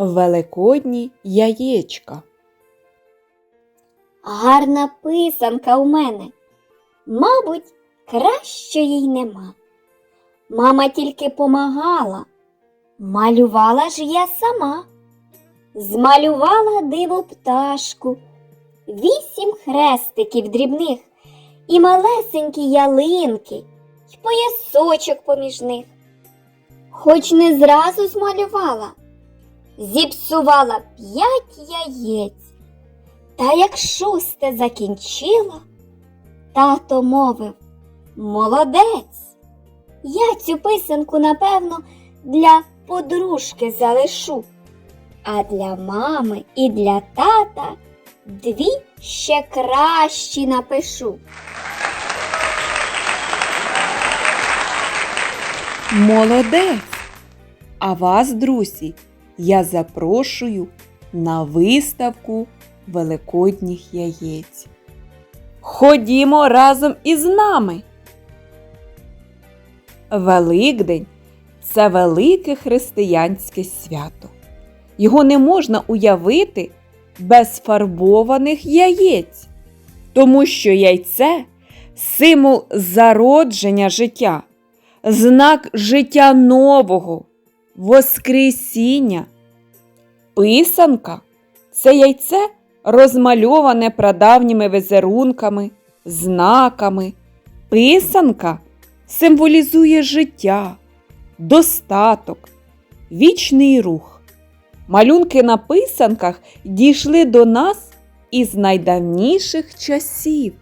Великодні яєчка. Гарна писанка у мене. Мабуть, кращої й нема. Мама тільки помагала. Малювала ж я сама. Змалювала диву пташку, вісім хрестиків дрібних і малесенькі ялинки, й поясочок поміж них. Хоч не зразу змалювала, зіпсувала п'ять яєць. Та як шусте закінчила, тато мовив Молодець. Я цю писанку, напевно, для подружки залишу, а для мами і для тата дві ще кращі напишу. Молодець! А вас, друзі, я запрошую на виставку великодніх яєць. Ходімо разом із нами. Великдень це велике християнське свято. Його не можна уявити без фарбованих яєць, тому що яйце символ зародження життя, знак життя нового, воскресіння. Писанка це яйце розмальоване прадавніми візерунками, знаками. Писанка символізує життя, достаток, вічний рух. Малюнки на писанках дійшли до нас із найдавніших часів.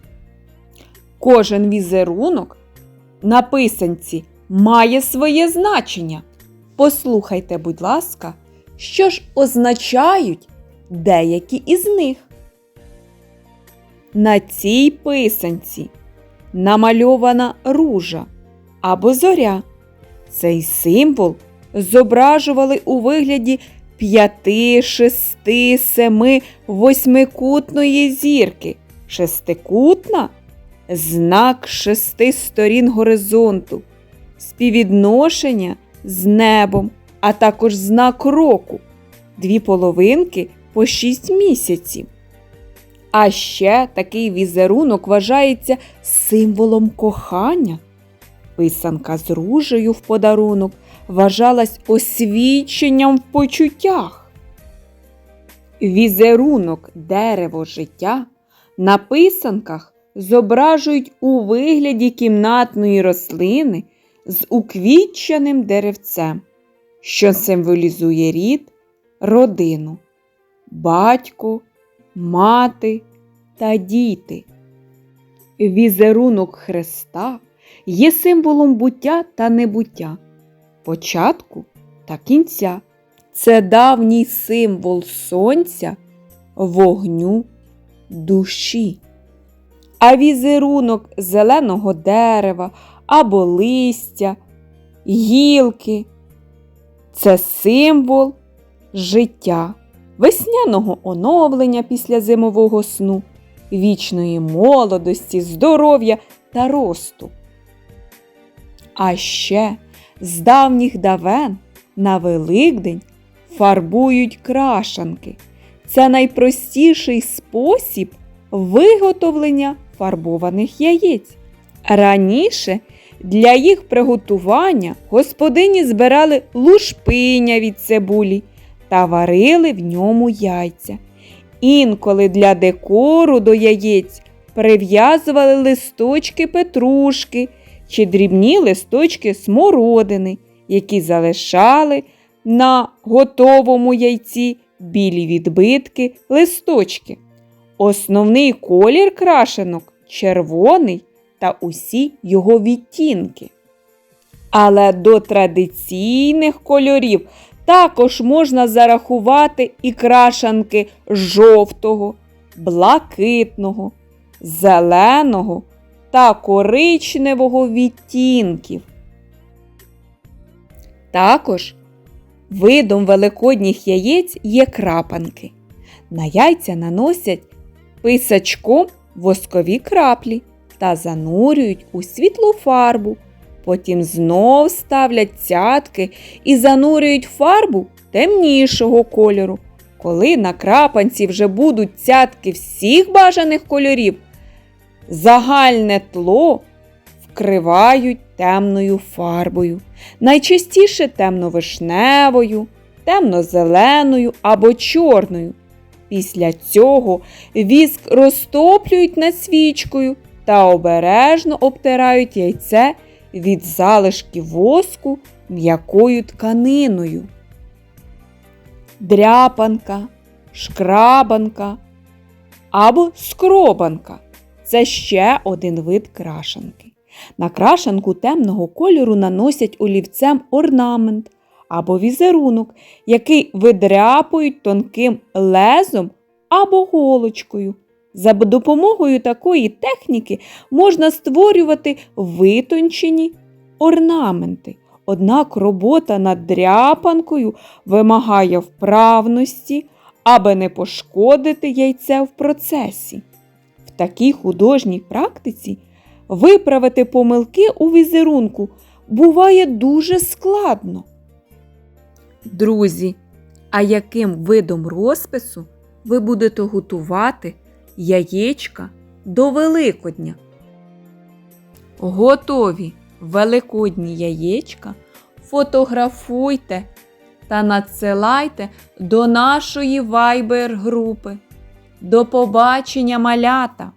Кожен візерунок на писанці має своє значення. Послухайте, будь ласка, що ж означають деякі із них. На цій писанці намальована ружа або зоря. Цей символ зображували у вигляді п'яти, шести, семи, восьмикутної зірки. Шестикутна знак шести сторін горизонту, співвідношення з небом, а також знак року, дві половинки по шість місяців. А ще такий візерунок вважається символом кохання. Писанка з ружею в подарунок вважалась освіченням в почуттях. Візерунок дерево життя на писанках зображують у вигляді кімнатної рослини з уквітченим деревцем, що символізує рід, родину, батько, мати та діти. Візерунок Христа є символом буття та небуття, початку та кінця. Це давній символ сонця, вогню, душі. А візерунок зеленого дерева або листя, гілки це символ життя, весняного оновлення після зимового сну, вічної молодості, здоров'я та росту. А ще з давніх давен на Великдень фарбують крашанки. Це найпростіший спосіб виготовлення фарбованих яєць. Раніше для їх приготування господині збирали лушпиня від цибулі та варили в ньому яйця. Інколи для декору до яєць прив'язували листочки петрушки чи дрібні листочки смородини, які залишали на готовому яйці білі відбитки листочки. Основний колір крашенок червоний та усі його відтінки. Але до традиційних кольорів також можна зарахувати і крашанки жовтого, блакитного, зеленого та коричневого відтінків. Також видом великодніх яєць є крапанки. На яйця наносять писачком воскові краплі та занурюють у світлу фарбу, Потім знов ставлять цятки і занурюють фарбу темнішого кольору. Коли на крапанці вже будуть цятки всіх бажаних кольорів, загальне тло вкривають темною фарбою, найчастіше темно-вишневою, темно-зеленою або чорною. Після цього віск розтоплюють над свічкою та обережно обтирають яйце від залишків воску м'якою тканиною. Дряпанка, шкрабанка або скробанка це ще один вид крашанки. На крашанку темного кольору наносять олівцем орнамент або візерунок, який видряпують тонким лезом або голочкою. За допомогою такої техніки можна створювати витончені орнаменти. Однак робота над дряпанкою вимагає вправності, аби не пошкодити яйце в процесі. В такій художній практиці виправити помилки у візерунку буває дуже складно. Друзі, а яким видом розпису ви будете готувати яєчка до Великодня? Готові великодні яєчка фотографуйте та надсилайте до нашої вайбер групи. До побачення малята!